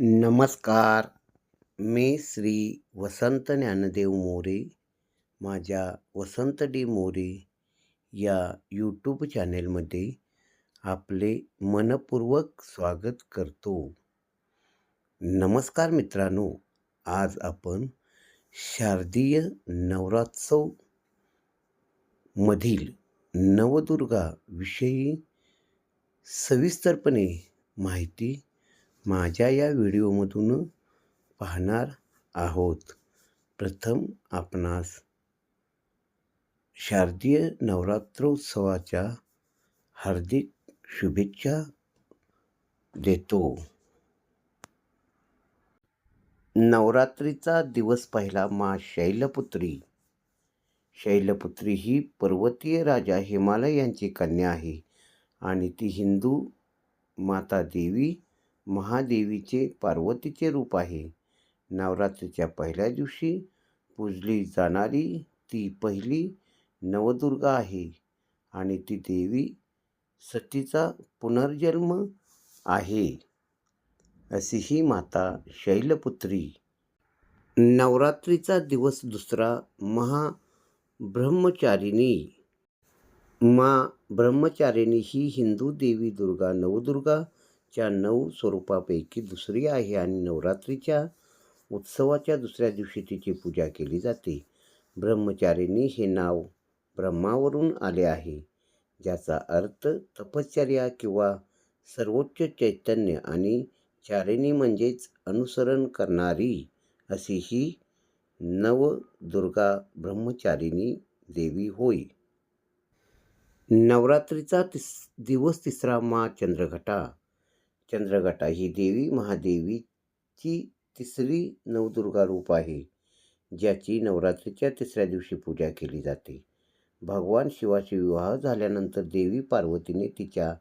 नमस्कार. मी श्री वसंत ज्ञानदेव मोरे माझ्या वसंत डी मोरे या यूट्यूब चॅनेलमध्ये आपले मनपूर्वक स्वागत करतो. नमस्कार मित्रांनो आज आपण शारदीय नवरात्रोत्सव मधील नवदुर्गा विषयी सविस्तरपणे माहिती माझ्या या व्हिडिओमधून पाहणार आहोत. प्रथम आपणास शारदीय नवरात्रोत्सवाच्या हार्दिक शुभेच्छा देतो. नवरात्रीचा दिवस पहिला मा शैलपुत्री. शैलपुत्री ही पर्वतीय राजा हिमालय यांची कन्या आहे आणि ती हिंदू माता देवी महादेवीचे पार्वतीचे रूप आहे. नवरात्रीच्या पहिल्या दिवशी पूजली जाणारी ती पहिली नवदुर्गा आहे आणि ती देवी सतीचा पुनर्जन्म आहे. अशी ही माता शैलपुत्री. नवरात्रीचा दिवस दुसरा महाब्रह्मचारिणी. मा ब्रह्मचारिणी ही हिंदू देवी दुर्गा नवदुर्गा च्या नऊ स्वरूपापैकी दुसरी आहे आणि नवरात्रीच्या उत्सवाच्या दुसऱ्या दिवशी तिची पूजा केली जाते. ब्रह्मचारिणी हे नाव ब्रह्मावरून आले आहे ज्याचा अर्थ तपश्चर्या किंवा सर्वोच्च चैतन्य आणि चारिणी म्हणजेच अनुसरण करणारी अशी ही नवदुर्गा ब्रह्मचारिणी देवी होय. नवरात्रीचा तिस दिवस तिसरा मा चंद्रघटा चंद्रघटा ही देवी महादेवीची तिसरी नवदुर्गा रूप आहे ज्याची नवरात्रीच्या तिसऱ्या दिवशी पूजा केली जाते. भगवान शिवाशी विवाह झाल्यानंतर देवी पार्वतीने तिच्या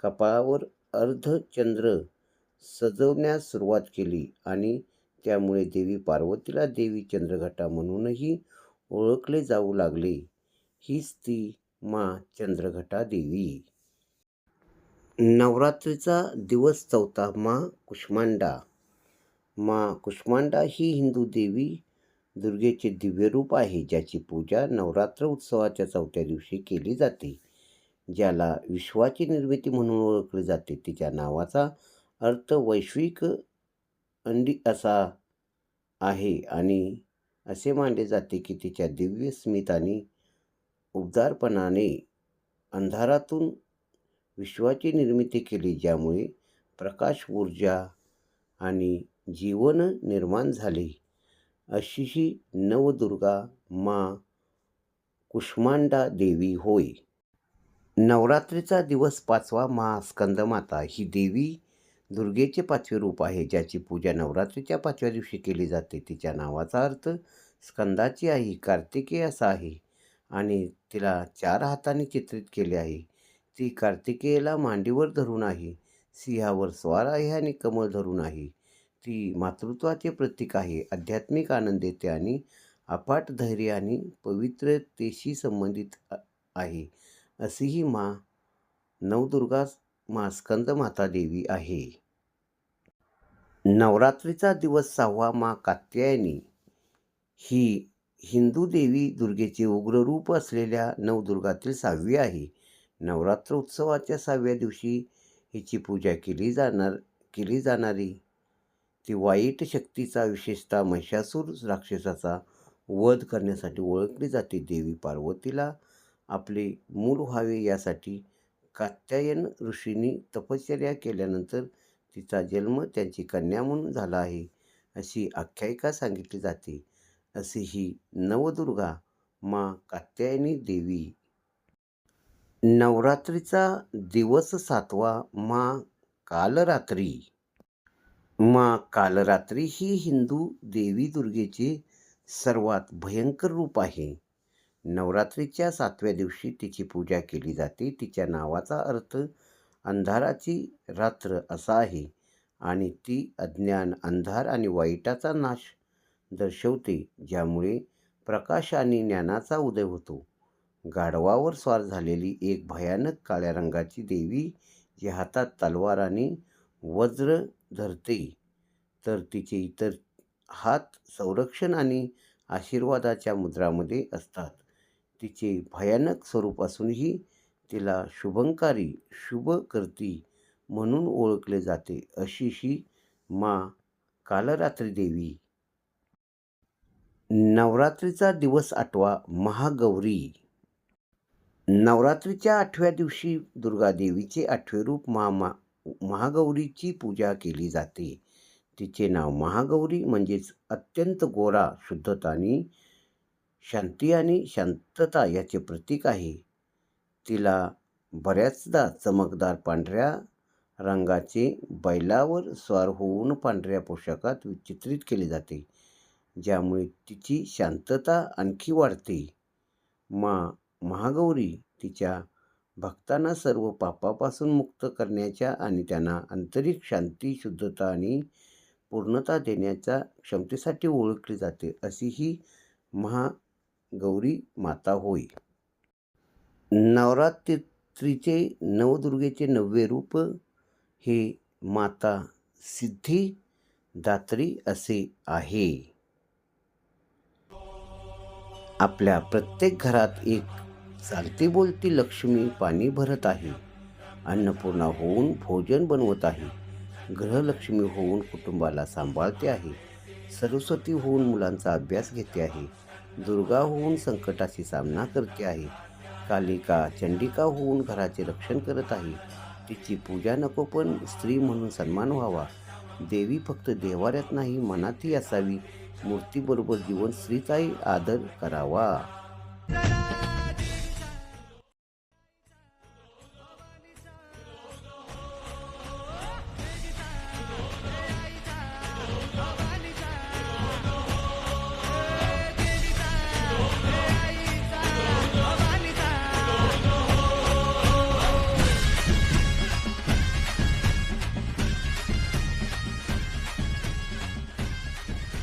कपाळावर अर्धचंद्र सजवण्यास सुरुवात केली आणि त्यामुळे देवी पार्वतीला देवी चंद्रघटा म्हणूनही ओळखले जाऊ लागले. हीच ती मा चंद्रघटा देवी. नवरात्रीचा दिवस चौथा मा कुष्मांडा. मा कुष्मांडा ही हिंदू देवी दुर्गेचे दिव्य रूप आहे ज्याची पूजा नवरात्र उत्सवाच्या चौथ्या दिवशी केली जाते. ज्याला विश्वाची निर्मिती म्हणून ओळखली जाते तिच्या नावाचा अर्थ वैश्विक अंडी असा आहे आणि असे मानले जाते की तिच्या दिव्य स्मिताने उबदारपणाने अंधारातून विश्वाची निर्मिती केली ज्यामुळे प्रकाश ऊर्जा आणि जीवन निर्माण झाले. अशी ही नवदुर्गा मा कुष्मांडा देवी होय. नवरात्रीचा दिवस पाचवा मा स्कंदमाता ही देवी दुर्गेचे पाचवे रूप आहे ज्याची पूजा नवरात्रीच्या पाचव्या दिवशी केली जाते. तिच्या नावाचा अर्थ स्कंदाची आई कार्तिकेय असा आहे आणि तिला चार हाताने चित्रित केले आहे. ती कार्तिकेयला मांडीवर धरून आहे. सिंहावर स्वार आहे आणि कमळ धरून आहे. ती मातृत्वाचे प्रतीक आहे. आध्यात्मिक आनंद देते आणि अफाट धैर्य आणि पवित्रतेशी संबंधित आहे. अशी ही मा नवदुर्गा मा स्कंद माता देवी आहे. नवरात्रीचा दिवस सहावा मा कात्यायनी. ही हिंदू देवी दुर्गेचे उग्र रूप असलेल्या नवदुर्गातील सहावी आहे. नवरात्र उत्सवाच्या सहाव्या दिवशी हिची पूजा केली जाणार केली जाणारी. ती वाईट शक्तीचा विशेषतः महिषासूर राक्षसाचा वध करण्यासाठी ओळखली जाते. देवी पार्वतीला आपले मूल व्हावे यासाठी कात्यायन ऋषींनी तपश्चर्या केल्यानंतर तिचा जन्म त्यांची कन्या म्हणून झाला आहे अशी आख्यायिका सांगितली जाते. अशी ही नवदुर्गा मा कात्यायनी देवी नवरात्रीचा दिवस सातवा मा कालरात्री. मा कालरात्री ही हिंदू देवी दुर्गेचे सर्वात भयंकर रूप आहे. नवरात्रीच्या सातव्या दिवशी तिची पूजा केली जाते. तिच्या नावाचा अर्थ अंधाराची रात्र असा आहे आणि ती अज्ञान अंधार आणि वाईटाचा नाश दर्शवते ज्यामुळे प्रकाश आणि ज्ञानाचा उदय होतो. गाढवावर स्वार झालेली एक भयानक काळ्या रंगाची देवी जी हातात तलवाराने वज्र धरते तर तिचे इतर हात संरक्षण आणि आशीर्वादाच्या मुद्रामध्ये असतात. तिचे भयानक स्वरूप असूनही तिला शुभंकारी शुभकर्ती म्हणून ओळखले जाते अशी ही मा कालरात्री देवी. नवरात्रीचा दिवस आठवा महागौरी. नवरात्रीच्या आठव्या दिवशी दुर्गादेवीचे आठवे रूप महामा महागौरीची पूजा केली जाते. तिचे नाव महागौरी म्हणजेच अत्यंत गोरा शुद्धता आणि शांती आणि शांतता याचे प्रतीक आहे. तिला बऱ्याचदा चमकदार पांढऱ्या रंगाचे बैलावर स्वार होऊन पांढऱ्या पोशाखात चित्रित केले जाते ज्यामुळे तिची शांतता आणखी वाढते. मा महागौरी तिच्या भक्तांना सर्व पापापासून मुक्त करण्याच्या आणि त्यांना आंतरिक शांती शुद्धता आणि पूर्णता देण्याच्या क्षमतेसाठी ओळखली जाते अशी ही महागौरी माता होय. नवरात्रीचे नवदुर्गेचे नववे रूप हे माता सिद्धिदात्री असे आहे. आपल्या प्रत्येक घरात एक चालती बोलती लक्ष्मी पाणी भरत आहे. अन्नपूर्णा होऊन भोजन बनवत आहे. गृहलक्ष्मी होऊन कुटुंबाला सांभाळते आहे. सरस्वती होऊन मुलांचा अभ्यास घेते आहे. दुर्गा होऊन संकटाशी सामना करते आहे. कालिका चंडिका होऊन घराचे रक्षण करत आहे. तिची पूजा नको पण स्त्री म्हणून सन्मान व्हावा. देवी फक्त देवाऱ्यात नाही मनातही असावी. मूर्तीबरोबर जीवन स्त्रीचाही आदर करावा.